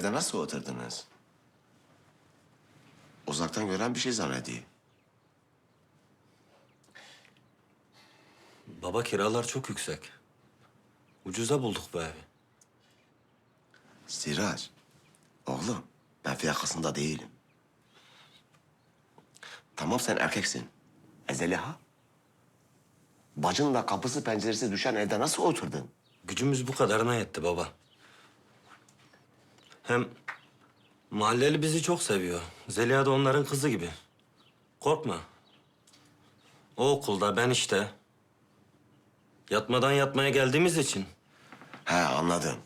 evde nasıl oturdunuz? Uzaktan gören bir şey zannediyor. Baba kiralar çok yüksek. Ucuza bulduk bu evi. Sirac, oğlum ben fiyakasında değilim. Tamam sen erkeksin. Ezeli ha? Bacınla kapısı penceresi düşen evde nasıl oturdun? Gücümüz bu kadarına yetti baba. Hem mahalleli bizi çok seviyor. Zeliha da onların kızı gibi. Korkma. O okulda, ben işte. Yatmadan yatmaya geldiğimiz için. He anladım.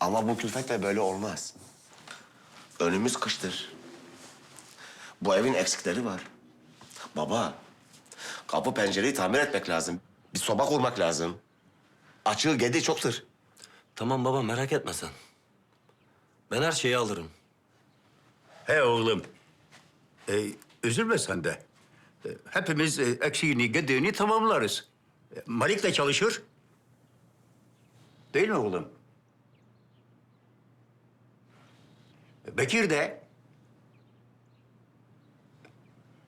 Ama bu külfetle böyle olmaz. Önümüz kıştır. Bu evin eksikleri var. Baba, kapı pencereyi tamir etmek lazım. Bir soba kurmak lazım. Açığı gedi çoktur. Tamam baba merak etme sen. Ben her şeyi alırım. He oğlum. Ee, üzülme sen de. Ee, hepimiz e, eksiğini, gediğini tamamlarız. Ee, Malik de çalışır. Değil mi oğlum? Bekir de.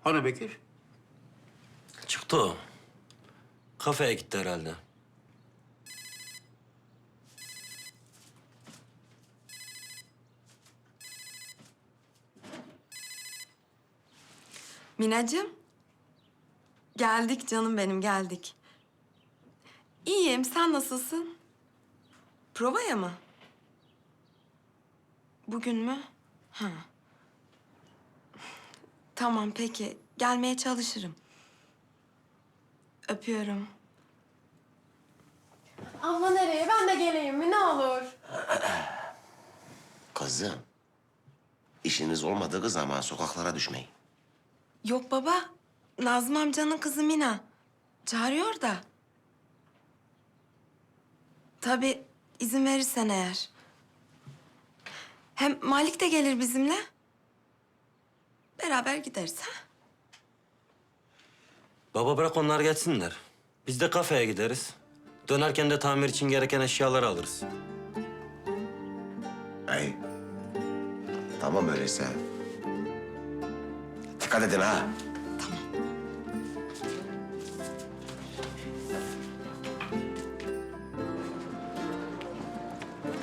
Hani Bekir? Çıktı o. Kafeye gitti herhalde. Minacığım. Geldik canım benim geldik. İyiyim sen nasılsın? Provaya mı? Bugün mü? Ha. Tamam peki gelmeye çalışırım. Öpüyorum. Abla nereye? Ben de geleyim mi? Ne olur. Kızım, işiniz olmadığı zaman sokaklara düşmeyin. Yok baba. Nazım amcanın kızı Mina. Çağırıyor da. Tabii izin verirsen eğer. Hem Malik de gelir bizimle. Beraber gideriz ha? Baba bırak onlar geçsinler. Biz de kafeye gideriz. Dönerken de tamir için gereken eşyaları alırız. Hey. Tamam öyleyse. Dikkat edin ha.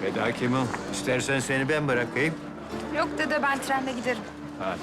Feda Kemal. İstersen seni ben bırakayım. Yok dede ben trenle giderim. Hadi.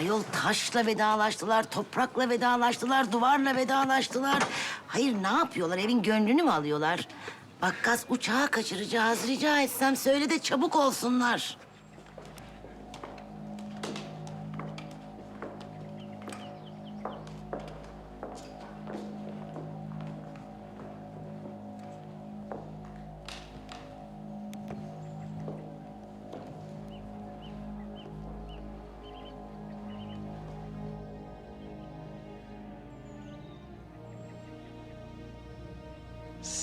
Ayol taşla vedalaştılar, toprakla vedalaştılar, duvarla vedalaştılar. Hayır ne yapıyorlar? Evin gönlünü mü alıyorlar? Bak gaz uçağı kaçıracağız. Rica etsem söyle de çabuk olsunlar.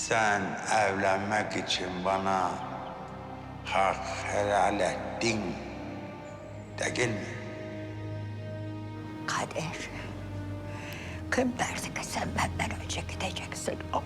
Sen evlenmek için bana hak helal ettin. Değil mi? Kader. Kim derdi ki sen benden önce gideceksin? Oh.